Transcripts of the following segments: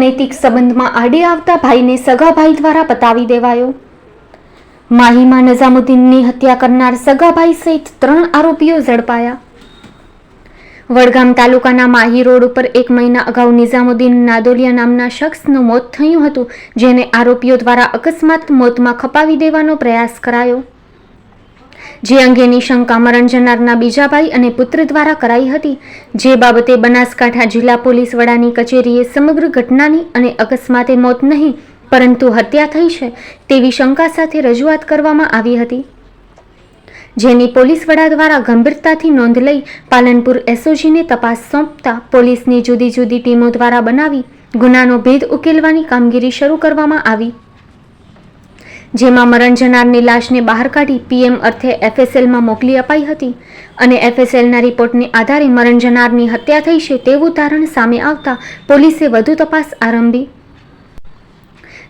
અનૈતિક સંબંધમાં આડે આવતા ભાઈને સગા દ્વારા પતાવી દેવાયો. માહીમાં નઝામુદ્દીનની હત્યા કરનાર સગા સહિત ત્રણ આરોપીઓ ઝડપાયા. વડગામ તાલુકાના માહી રોડ ઉપર એક મહિના અગાઉ નિઝામુદ્દીન નાદોલિયા નામના શખ્સનું મોત થયું હતું, જેને આરોપીઓ દ્વારા અકસ્માત મોતમાં ખપાવી દેવાનો પ્રયાસ કરાયો. જે અંગેની શંકા મરણ બીજા ભાઈ અને પુત્ર દ્વારા કરાઈ હતી, જે બાબતે બનાસકાંઠા જિલ્લા પોલીસ વડાની કચેરીએ સમગ્ર ઘટનાની અને અકસ્માતે મોત નહીં, પરંતુ હત્યા થઈ છે તેવી શંકા સાથે રજૂઆત કરવામાં આવી હતી. જેની પોલીસ વડા દ્વારા ગંભીરતાથી નોંધ લઈ પાલનપુર એસઓજીને તપાસ સોંપતા પોલીસની જુદી જુદી ટીમો દ્વારા બનાવી ગુનાનો ભેદ ઉકેલવાની કામગીરી શરૂ કરવામાં આવી. જેમાં મરણ જનારની લાશને બહાર કાઢી પીએમ અર્થે એફએસએલમાં મોકલી અપાઈ હતી અને એફએસએલના રિપોર્ટને આધારે મરણ જનારની હત્યા થઈ છે તેવું તારણ સામે આવતા પોલીસે વધુ તપાસ આરંભી.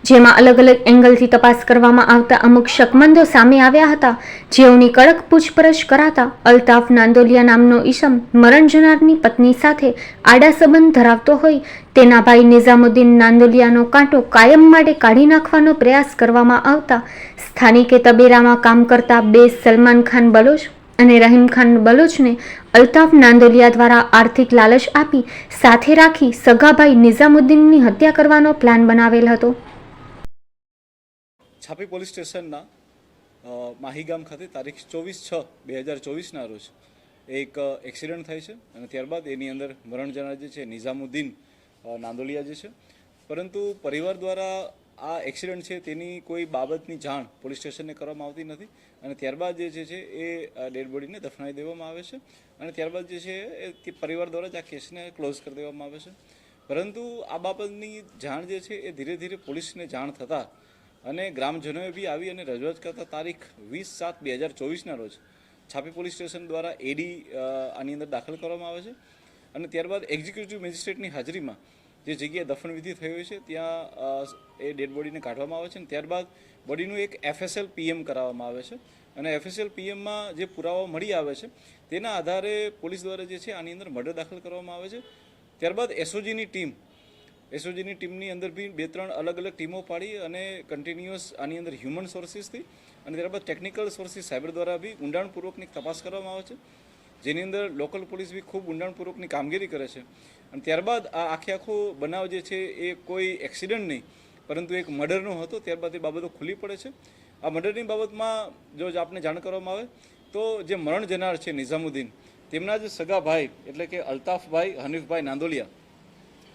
જેમાં અલગ અલગ એંગલથી તપાસ કરવામાં આવતા અમુક શકમંદો સામે આવ્યા હતા. જેઓની કડક પૂછપરછ કરાતા અલ્તાફ નાંદોલિયા નામનો ઈસમ મરણ જનારની પત્ની સાથે આડા સંબંધ ધરાવતો હોય, તેના ભાઈ નિઝામુદ્દીન નાંદોલિયાનો કાંટો કાયમ માટે કાઢી નાખવાનો પ્રયાસ કરવામાં આવતા સ્થાનિકે તબેરામાં કામ કરતા બે સલમાન ખાન બલોચ અને રહીમ ખાન બલોચને અલ્તાફ નાંદોલિયા દ્વારા આર્થિક લાલચ આપી સાથે રાખી સગાભાઈ નિઝામુદ્દીનની હત્યા કરવાનો પ્લાન બનાવેલ હતો. છાપી પોલીસ સ્ટેશનના માહીગામ માહી ગામ ખાતે તારીખ ચોવીસ છ, બે હજાર ચોવીસના રોજ એક એક્સિડન્ટ થાય છે અને ત્યારબાદ એની અંદર મરણ જનાર જે છે, નિઝામુદ્દીન નાંદોલિયા જે છે. પરંતુ પરિવાર દ્વારા આ એક્સિડન્ટ છે તેની કોઈ બાબતની જાણ પોલીસ સ્ટેશનને કરવામાં આવતી નથી અને ત્યારબાદ જે છે એ ડેડ બોડીને દફનાવી દેવામાં આવે છે અને ત્યારબાદ જે છે, એ પરિવાર દ્વારા જ આ કેસને ક્લોઝ કરી દેવામાં આવે છે. પરંતુ આ બાબતની જાણ જે છે, એ ધીરે ધીરે પોલીસને જાણ થતાં અને ગ્રામજનોએ બી આવી અને રજૂઆત કરતા તારીખ વીસ સાત બે હજાર ચોવીસના રોજ છાપી પોલીસ સ્ટેશન દ્વારા એડી આની અંદર દાખલ કરવામાં આવે છે. અને ત્યારબાદ એક્ઝિક્યુટિવ મેજિસ્ટ્રેટની હાજરીમાં જે જગ્યાએ દફનવિધિ થઈ છે, ત્યાં એ ડેડ બોડીને કાઢવામાં આવે છે અને ત્યારબાદ બોડીનું એક એફએસએલ પીએમ કરાવવામાં આવે છે. અને એફએસએલ પીએમમાં જે પુરાવા મળી આવે છે, તેના આધારે પોલીસ દ્વારા જે છે આની અંદર મર્ડર દાખલ કરવામાં આવે છે. ત્યારબાદ એસઓજીની ટીમ એસઓજીની ટીમની અંદર બી બે ત્રણ અલગ અલગ ટીમો પાડી અને કન્ટિન્યુઅસ આની અંદર હ્યુમન સોર્સિસથી અને ત્યારબાદ ટેકનિકલ સોર્સિસ સાયબર દ્વારા બી ઊંડાણપૂર્વકની તપાસ કરવામાં આવે છે. જેની અંદર લોકલ પોલીસ બી ખૂબ ઊંડાણપૂર્વકની કામગીરી કરે છે. અને ત્યારબાદ આ આખે આખો બનાવ જે છે એ કોઈ એક્સિડન્ટ નહીં, પરંતુ એક મર્ડરનો હતો ત્યારબાદ એ બાબતો ખુલ્લી પડે છે. આ મર્ડરની બાબતમાં જો આપને જાણ કરવામાં આવે, તો જે મરણ જનાર છે નિઝામુદ્દીન, તેમના જ સગા ભાઈ એટલે કે અલ્તાફભાઈ હનીફભાઈ નાંદોલિયા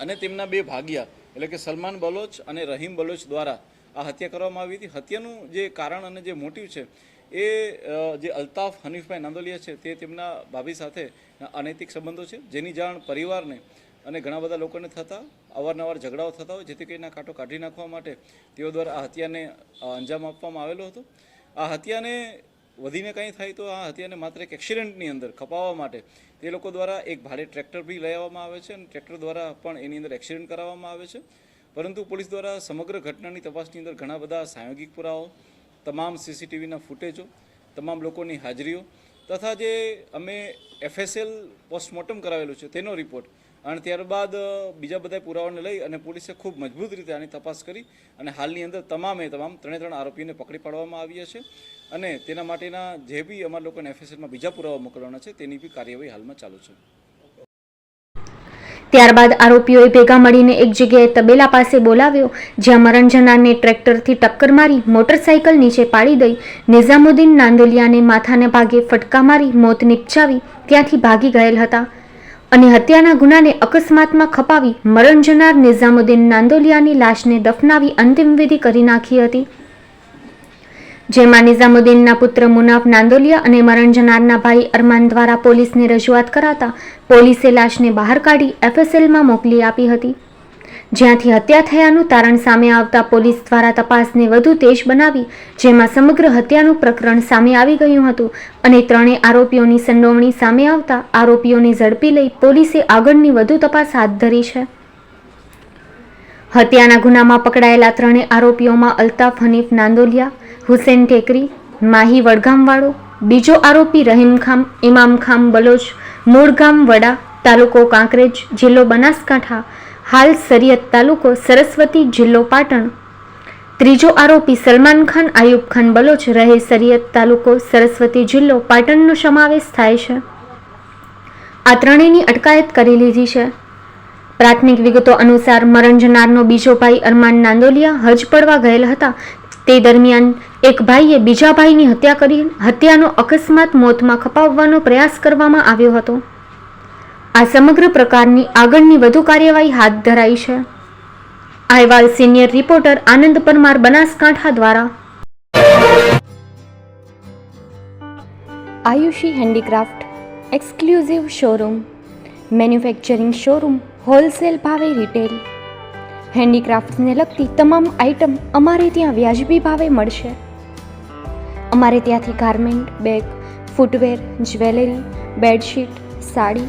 અને તેમના બે ભાગિયા, એટલે કે સલમાન બલોચ અને રહીમ બલોચ દ્વારા આ હત્યા કરવામાં આવી હતી. હત્યાનું જે કારણ અને જે મોટિવ છે, એ જે અલ્તાફ હનીફભાઈ નાંદોલિયા છે, તે તેમના ભાભી સાથે અનૈતિક સંબંધો છે. જેની જાણ પરિવારને અને ઘણા બધા લોકોને થતા, અવારનવાર ઝઘડાઓ થતા હોય, જેથી કરીને કાંટો કાઢી નાખવા માટે તેઓ દ્વારા આ હત્યાને અંજામ આપવામાં આવેલો હતો. આ હત્યાને વધીને કંઈ થાય તો આ હત્યાને માત્ર એક એક્સિડન્ટની અંદર ખપાવવા માટે. તે લોકો દ્વારા એક ભાડે ટ્રેક્ટર બી લઈ આવવામાં આવે છે અને ટ્રેક્ટર દ્વારા પણ એની અંદર એક્સિડન્ટ કરાવવામાં આવે છે. પરંતુ પોલીસ દ્વારા સમગ્ર ઘટનાની તપાસની અંદર ઘણા બધા સાયોગિક પુરાવાઓ, તમામ સીસીટીવીના ફૂટેજો, તમામ લોકોની હાજરીઓ, તથા જે અમે એફએસએલ પોસ્ટમોર્ટમ કરાવેલું છે, તેનો રિપોર્ટ અને ત્યારબાદ બીજા બધા પુરાવાને લઈ અને પોલીસે ખૂબ મજબૂત રીતે આની તપાસ કરી અને હાલની અંદર તમામે તમામ ત્રણે ત્રણ આરોપીને પકડી પાડવામાં આવ્યા છે. અને તેના માટેના જે બી અમારા લોકોને એફએસએલમાં બીજા પુરાવા મોકલવાના છે, તેની બી કાર્યવાહી હાલમાં ચાલુ છે. ત્યારબાદ આરોપીઓએ ભેગા મળીને એક જગ્યાએ તબેલા પાસે બોલાવ્યો, જ્યાં મરણ જનારને ટ્રેક્ટરથી ટક્કર મારી મોટરસાયકલ નીચે પાડી દઈ, નિઝામુદ્દીન નાંદોલિયાને માથાને ભાગે ફટકા મારી મોત નિપજાવી ત્યાંથી ભાગી ગયેલ હતા. અને હત્યાના ગુનાને અકસ્માતમાં ખપાવી મરણ જનાર નિઝામુદ્દીન નાંદોલિયાની લાશને દફનાવી અંતિમવિધિ કરી નાખી હતી. જેમાં નિઝામુદ્દીનના પુત્ર મુનાફ નાંદોલિયા અને મરણ જનારના ભાઈ અરમાન દ્વારા પોલીસને રજૂઆત કરાતા પોલીસે લાશને બહાર કાઢી એફએસએલમાં મોકલી આપી હતી. જ્યાંથી હત્યા થયાનું તારણ સામે આવતા પોલીસ દ્વારા તપાસને વધુ તેજ બનાવી, જેમાં સમગ્ર હત્યાનું પ્રકરણ સામે આવી ગયું હતું અને ત્રણેય આરોપીઓની સંડોવણી સામે આવતા આરોપીઓને ઝડપી લઈ પોલીસે આગળની વધુ તપાસ હાથ ધરી છે. હત્યાના ગુનામાં પકડાયેલા ત્રણેય આરોપીઓમાં અલ્તાફ હનીફ નાંદોલિયા, હુસેન ટેકરી માહી વડગામવાળો, બીજો આરોપી રહીમ ખામ ઇમામ ખામ બલોચ, મૂળગામ વડા, તાલુકો કાંકરેજ, જિલ્લો બનાસકાંઠા હાલ સરિયત તાલુકો સરસ્વતી જિલ્લો પાટણ. ત્રીજો આરોપી સલમાન ખાન, આયુબ ખાન બલોચ રહે સરિયત તાલુકો સરસ્વતી જિલ્લો પાટણનો સમાવેશ થાય છે. આ ત્રણેયની અટકાયત કરી લીધી છે. પ્રાથમિક વિગતો અનુસાર મરણ જનારનો બીજો ભાઈ અરમાન નાંદોલિયા હજ પડવા ગયેલ હતા. તે દરમિયાન એક ભાઈએ બીજા ભાઈની હત્યા કરી, હત્યાનો અકસ્માત મોતમાં ખપાવવાનો પ્રયાસ કરવામાં આવ્યો હતો. આ સમગ્ર પ્રકારની આગળની વધુ કાર્યવાહી હાથ ધરાઈ છે. અહેવાલ સિનિયર રિપોર્ટર આનંદ પરમાર બનાસકાંઠા દ્વારા. Aayushi handicraft exclusive showroom, manufacturing showroom, wholesale ભાવે રિટેલ. હેન્ડીક્રાફ્ટ્સને લગતી તમામ આઇટમ અમારે ત્યાં વ્યાજબી ભાવે મળશે. અમારે ત્યાંથી garment, bag, footwear, jewellery, bedsheet, sari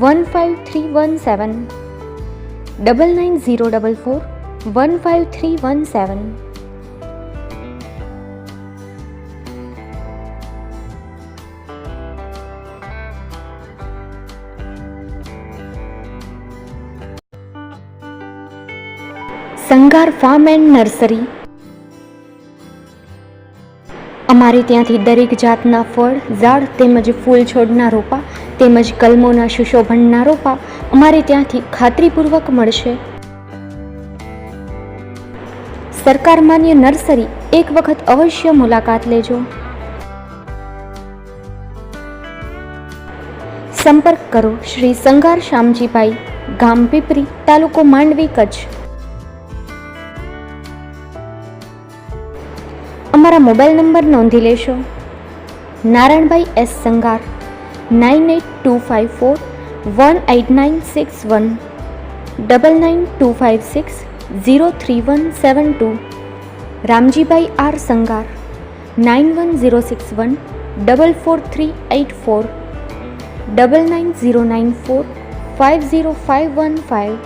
one five three one seven double nine zero double four one five three one seven Sangar farm and nursery અમારે ત્યાંથી દરેક જાતના ફળ, ઝાડ તેમજ ફૂલ છોડના રોપા તેમજ કલમોના સુશોભનના રોપા અમારે ત્યાંથી ખાતરીપૂર્વક મળશે. સરકાર માન્ય નર્સરી એક વખત અવશ્ય મુલાકાત લેજો. સંપર્ક કરો શ્રી સંગાર શ્યામજીભાઈ, ગામ પીપરી, તાલુકો માંડવી, કચ્છ. અમારા મોબાઈલ નંબર નોંધી લેશો. Narayanbhai S Sangar. Nine eight two five four one eight nine six one double nine two five six zero three one seven two Ramjibhai R Sangar nine one zero six one double four three eight four double nine zero nine four five zero five one five